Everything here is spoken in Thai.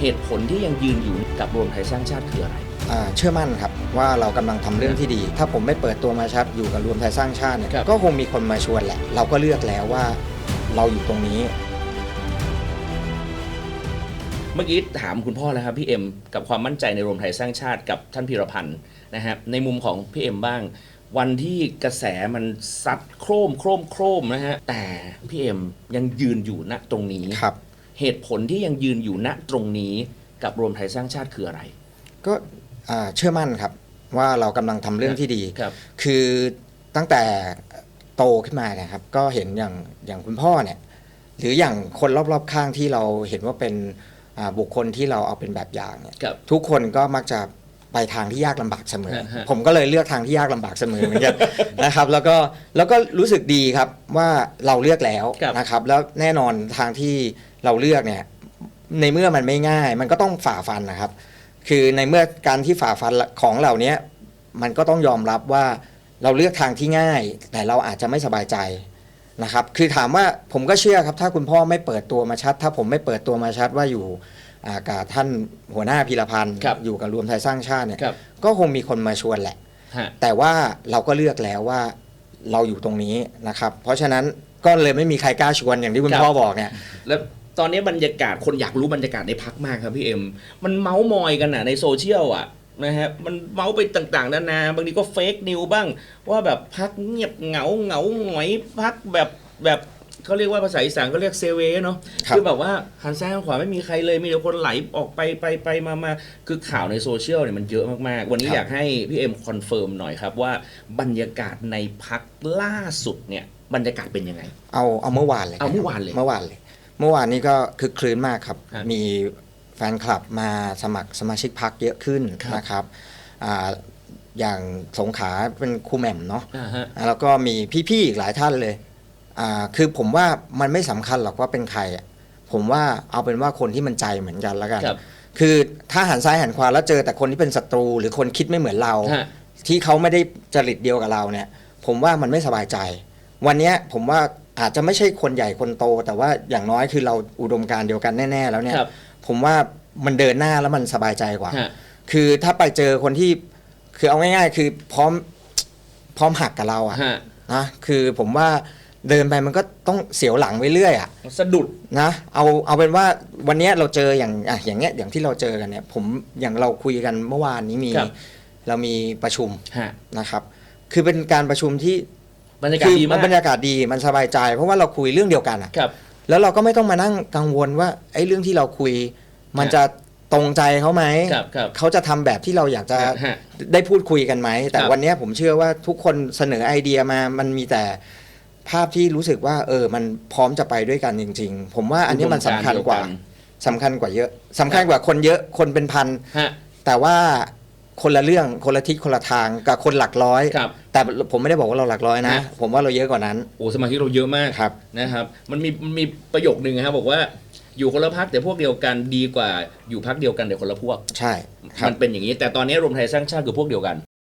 เหตุผลที่ยังยืนอยู่กับรวมไทยสร้างชาติคืออะไร อ่าเชื่อมั่นครับว่าเรากำลังทำเรื่องที่ดี ถ้าผมไม่เปิดตัวมาชัดอยู่กับรวมไทยสร้างชาติเนี่ยครับ ก็คงมีคนมาชวนแหละ เราก็เลือกแล้วว่าเราอยู่ตรงนี้ เมื่อกี้ถามคุณพ่อแล้วครับพี่เอ็มกับความมั่นใจในรวมไทยสร้างชาติกับท่านพีรพันธ์นะฮะในมุมของพี่เอ็มบ้าง วันที่กระแสมันซัดโครมโครมโครมนะฮะแต่พี่เอ็มยังยืนอยู่ณตรงนี้ ครับ เหตุผลที่ยังยืนอยู่ณตรงนี้กับรวมไทยสร้างชาติคืออะไร ก็อ่าเชื่อมั่นครับว่าเรากำลังทำเรื่องที่ดีครับ คือตั้งแต่โตขึ้นมาเนะครับ ก็เห็นอย่างอย่างคุณพ่อเนี่ย หรืออย่างคนรอบๆข้างที่เราเห็นว่าเป็นอ่าบุคคลที่เราเอาเป็นแบบอย่างเนี่ย ครับ ทุกคนก็มักจะ ไปทางที่ยากลำบากเสมอฮะฮะผมก็เลยเลือกทางที่ยากลำบากเสมอเหมือนกันนะครับ แล้วก็แล้วก็รู้สึกดีครับว่าเราเลือกแล้วครับนะครับ แล้วแน่นอนทางที่เราเลือกเนี่ย ในเมื่อมันไม่ง่าย มันก็ต้องฝ่าฟันนะครับ คือในเมื่อการที่ฝ่าฟันของเหล่านี้มันก็ต้องยอมรับว่าเราเลือกทางที่ง่าย แต่เราอาจจะไม่สบายใจนะครับ คือถามว่าผมก็เชื่อครับ ถ้าคุณพ่อไม่เปิดตัวมาชัด ถ้าผมไม่เปิดตัวมาชัดว่าอยู่อ่า กับท่านหัวหน้าพีรพันธ์ครับอยู่กับรวมไทยสร้างชาติเนี่ยครับ ก็คงมีคนมาชวนแหละ ฮะ แต่ว่าเราก็เลือกแล้วว่าเราอยู่ตรงนี้นะครับ เพราะฉะนั้นก็เลยไม่มีใครกล้าชวนอย่างที่คุณครับ พ่อบอกเนี่ย แล้วตอนนี้บรรยากาศคนอยากรู้บรรยากาศในพักมากครับพี่เอ็ม มันเมาส์มอยกันอะในโซเชียลอะนะฮะมันเมาส์ไปต่างๆนานาบางทีก็เฟกนิวบ้าง ว่าแบบพักเงียบเหงาเหงาหงอยพักแบบแบบ เขาเรียกว่าภาษาอีสานก็เรียกเซเวเนาะครับอแบบว่าหันซ้ายหันขวาไม่มีใครเลยมีแต่คนไหลออกไปไปไปมามาคือข่าวในโซเชียลเนี่ยมันเยอะมากๆ วันนี้ครับอยากให้พี่เอ็มคอนเฟิร์มหน่อยครับว่าบรรยากาศในพักล่าสุดเนี่ยบรรยากาศเป็นยังไง เอาเอาเมื่อวานเลยเอาเมื่อวานเลยเมื่อวานเลย เมื่อวานนี้ก็คือคลื้นมากครับ ครับมีแฟนคลับมาสมัครสมาชิกพักเยอะขึ้นครับ นะครับอ่าอย่างสงขลาเป็นครูแหม่มเนาะ อ่าฮะ แล้วก็มีพี่ๆอีกหลายท่านเลยอ่า คือผมว่ามันไม่สำคัญหรอกว่าเป็นใครอะผมว่าเอาเป็นว่าคนที่มันใจเหมือนกันแล้วกันครับคือถ้าหันซ้ายหันขวาแล้วเจอแต่คนที่เป็นศัตรู หรือคนคิดไม่เหมือนเราฮะที่เขาไม่ได้จริตเดียวกับเราเนี่ย ผมว่ามันไม่สบายใจ วันเนี้ยผมว่าอาจจะไม่ใช่คนใหญ่คนโต แต่ว่าอย่างน้อยคือเราอุดมการณ์เดียวกันแน่ ๆ แล้วเนี่ยครับผมว่ามันเดินหน้าแล้วมันสบายใจกว่าฮะคือถ้าไปเจอคนที่คือเอาง่าย ๆ คือพร้อมพร้อมหักกับเราอะฮะนะคือผมว่า เดินไปมันก็ต้องเสียวหลังไปเรื่อยอะสะดุดนะเอาเอาเป็นว่าวันเนี้ยเราเจออย่างอะอย่างเงี้ยอย่างที่เราเจอกันเนี่ย ผมอย่างเราคุยกันเมื่อวานนี้มี ครับ เรามีประชุมฮะนะครับ คือเป็นการประชุมที่บรรยากาศคือดีมากบรรยากาศดีมันสบายใจ เพราะว่าเราคุยเรื่องเดียวกันอะครับ แล้วเราก็ไม่ต้องมานั่งกังวลว่าไอ้เรื่องที่เราคุย มันฮะจะตรงใจเขาไหมครับครับเขาจะทำแบบที่เราอยากจะฮะได้พูดคุยกันไหมแต่ครับวันเนี้ยผมเชื่อว่าทุกคนเสนอไอเดียมามันมีแต่ ภาพที่รู้สึกว่า เออ มันพร้อมจะไปด้วยกันจริง ๆ ผมว่าอันนี้มันสำคัญกว่าสำคัญกว่าเยอะสำคัญกว่าคนเยอะคนเป็นพัน ฮะ แต่ว่าคนละเรื่องคนละทิศคนละทางกับคนหลักร้อย ครับแต่ผมไม่ได้บอกว่าเราหลักร้อยนะ ฮะ ผมว่าเราเยอะกว่านั้นโอ้สมาชิกเราเยอะมากครับ นะครับ มันมีมันมีประโยคนึงนะครับ บอกว่าอยู่คนละพักแต่พวกเดียวกันดีกว่าอยู่พักเดียวกันแต่คนละพวก ใช่ครับ มันเป็นอย่างนี้ แต่ตอนนี้รวมไทยสร้างชาติคือพวกเดียวกัน